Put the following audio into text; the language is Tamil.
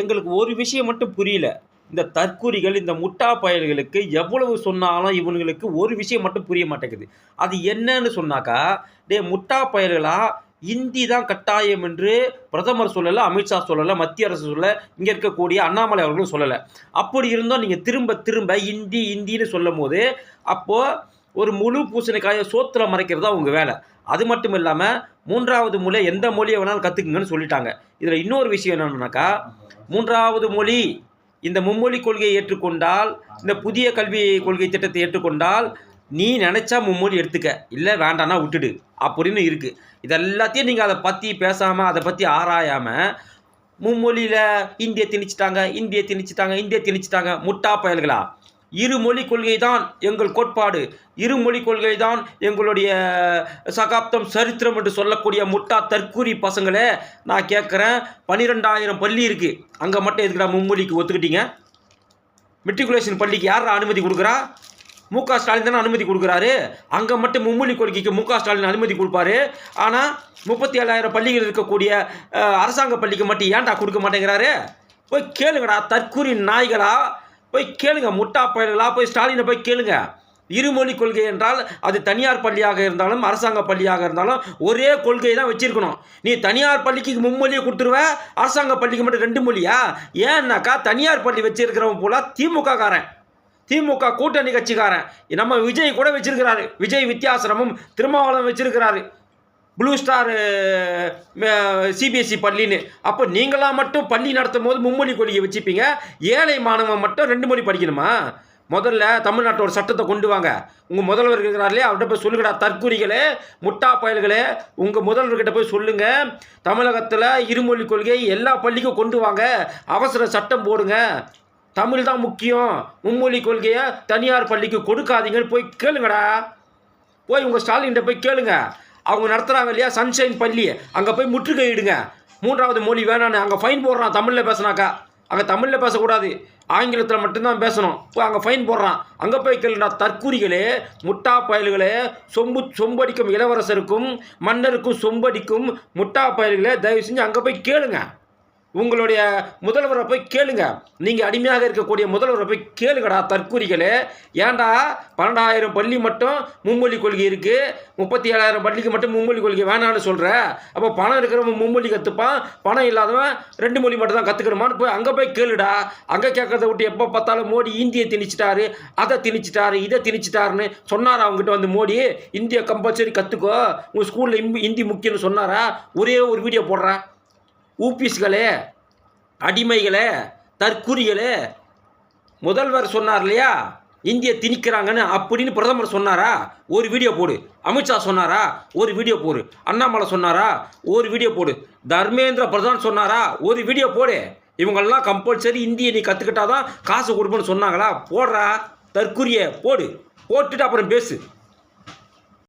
எங்களுக்கு ஒரு விஷயம் மட்டும் புரியல. இந்த தற்கூரிகள் இந்த முட்டா பயல்களுக்கு எவ்வளவு சொன்னாலும் இவனுங்களுக்கு ஒரு விஷயம் மட்டும் புரிய மாட்டேங்குது. அது என்னன்னு சொன்னாக்கா டே முட்டா பயல்களா? இந்தி தான் கட்டாயம் என்று பிரதமர் சொல்லலை அமித்ஷா சொல்லலை மத்திய அரசு சொல்லலை இங்கே இருக்கக்கூடிய அண்ணாமலை அவர்களும் சொல்லலை. அப்படி இருந்தும் நீங்கள் திரும்ப திரும்ப இந்தி இந்தின்னு சொல்லும் போது அப்போது ஒரு முழு பூசணிக்காயை சோத்துல மறைக்கிறது தான் உங்கள் வேலை. அது மட்டும் இல்லாமல் மூன்றாவது மொழியை எந்த மொழியை வேணாலும் கற்றுக்குங்கன்னு சொல்லிட்டாங்க. இதில் இன்னொரு விஷயம் என்னென்னாக்கா மூன்றாவது மொழி இந்த மும்மொழி கொள்கையை ஏற்றுக்கொண்டால் இந்த புதிய கல்வி கொள்கை திட்டத்தை ஏற்றுக்கொண்டால் நீ நினச்சா மும்மொழி எடுத்துக்க. இல்லை வேண்டாம்னா விட்டுடு. அப்படின்னு இருக்குது இதெல்லாத்தையும் நீங்கள் அதை பற்றி பேசாமல் அதை பற்றி ஆராயாமல் மும்மொழியில் இந்திய திணிச்சிட்டாங்க இந்திய திணிச்சிட்டாங்க இந்திய திணிச்சிட்டாங்க முட்டா பயல்களா? இருமொழி கொள்கை தான் எங்கள் கோட்பாடு. இருமொழி கொள்கை தான் எங்களுடைய சகாப்தம் சரித்திரம் என்று சொல்லக்கூடிய முட்டா தற்கூரி பசங்களே நான் கேட்குறேன் பன்னிரெண்டாயிரம் பள்ளி இருக்குது அங்கே மட்டும் எதுக்குடா மும்மொழிக்கு ஒத்துக்கிட்டீங்க? மெட்ரிகுலேஷன் பள்ளிக்கு யார் அனுமதி கொடுக்குறா? மு க ஸ்டாலின் தானே அனுமதி கொடுக்குறாரு. அங்கே மட்டும் மும்மொழி கொள்கைக்கு மு க ஸ்டாலின் அனுமதி கொடுப்பாரு. ஆனால் முப்பத்தி ஏழாயிரம் பள்ளிகள் இருக்கக்கூடிய அரசாங்க பள்ளிக்கு மட்டும் ஏன்டா கொடுக்க மாட்டேங்கிறாரு? போய் கேளுங்கடா தற்கூரி நாய்களா? போய் கேளுங்க முட்டா பயல்களா போய் ஸ்டாலினை போய் கேளுங்க. இருமொழி கொள்கை என்றால் அது தனியார் பள்ளியாக இருந்தாலும் அரசாங்க பள்ளியாக இருந்தாலும் ஒரே கொள்கை தான் வச்சிருக்கணும். நீ தனியார் பள்ளிக்கு மும்மொழியை கொடுத்துருவ அரசாங்க பள்ளிக்கு மட்டும் ரெண்டு மொழியா? ஏன்னாக்கா தனியார் பள்ளி வச்சிருக்கிறவன் போல திமுக காரன் திமுக கூட்டணி கட்சிக்காரன். நம்ம விஜய் கூட வச்சிருக்கிறாரு. விஜய் வித்தியாசிரமும் திருமாவளம் வச்சிருக்கிறாரு. ப்ளூ ஸ்டார் சிபிஎஸ்சி பள்ளின்னு. அப்போ நீங்களாக மட்டும் பள்ளி நடத்தும் போது மும்மொழி கொள்கையை வச்சுப்பீங்க. ஏழை மாணவன் மட்டும் ரெண்டு மொழி படிக்கணுமா? முதல்ல தமிழ்நாட்டோட சட்டத்தை கொண்டு வாங்க. உங்கள் முதல்வர் இருக்கிறார்களே அவர்கிட்ட போய் சொல்லுங்கடா தற்குறிகளே முட்டா பயல்களே உங்கள் முதல்வர்கிட்ட போய் சொல்லுங்கள் தமிழகத்தில் இருமொழி கொள்கை எல்லா பள்ளிக்கும் கொண்டு வாங்க. அவசர சட்டம் போடுங்க. தமிழ் தான் முக்கியம். மும்மொழி கொள்கையை தனியார் பள்ளிக்கு கொடுக்காதீங்கன்னு போய் கேளுங்கடா. போய் உங்கள் ஸ்டாலின்கிட்ட போய் கேளுங்கள் அவங்க நடத்துகிறாங்க இல்லையா? சன்ஷைன் பள்ளி அங்கே போய் முற்றுகையிடுங்க. மூன்றாவது மொழி வேணான்னு. அங்கே ஃபைன் போடுறான். தமிழில் பேசுனாக்கா. அங்கே தமிழில் பேசக்கூடாது. ஆங்கிலத்தில் மட்டும்தான் பேசணும். போய் அங்கே ஃபைன் போடுறான். அங்கே போய் கேளுடா தற்கூரிகளே முட்டா பயல்களே சொம்பு சொம்படிக்கும் இளவரசருக்கும் மன்னருக்கும் சொம்படிக்கும் முட்டா பயல்களே தயவு செஞ்சு அங்கே போய் கேளுங்க. உங்களுடைய முதல்வரை போய் கேளுங்க. நீங்கள் அடிமையாக இருக்கக்கூடிய முதல்வரை போய் கேளுங்கடா தற்கூரிகளே ஏன்டா பன்னெண்டாயிரம் பள்ளி மட்டும் மும்மொழி கொள்கை இருக்குது முப்பத்தி ஏழாயிரம் பள்ளிக்கு மட்டும் மும்மொழி கொள்கை வேணான்னு சொல்கிற அப்போ பணம் இருக்கிறவன் மும்மொழி கற்றுப்பான் பணம் இல்லாதவன் ரெண்டு மொழி மட்டும் தான் கற்றுக்கணுமான்னு போய் அங்கே போய் கேளுடா. அங்கே கேட்கறத விட்டு எப்போ பார்த்தாலும் மோடி இந்தியை திணிச்சிட்டாரு அதை திணிச்சிட்டாரு இதை திணிச்சிட்டாருன்னு சொன்னாரா அவங்ககிட்ட வந்து மோடி? இந்தியை கம்பல்சரி கற்றுக்கோ உங்கள் ஸ்கூலில் ஹிந்தி முக்கியம்னு சொன்னாரா? ஒரே ஒரு வீடியோ போடுறா. ஊபிஸ்களே அடிமைகளே தற்குறிகளே. முதல்வர் சொன்னார் இல்லையா? இந்திய திணிக்கிறாங்கன்னு அப்படின்னு பிரதமர் சொன்னாரா? ஒரு வீடியோ போடு. அமித்ஷா சொன்னாரா? ஒரு வீடியோ போடு. அண்ணாமலை சொன்னாரா? ஒரு வீடியோ போடு. தர்மேந்திர பிரதான் சொன்னாரா? ஒரு வீடியோ போடு. இவங்கெல்லாம் கம்பல்சரி இந்தியை நீ கற்றுக்கிட்டாதான் காசு கொடுப்பேன்னு சொன்னாங்களா? போடுறா. தற்குறிய போடு. போட்டுட்டு அப்புறம் பேசு.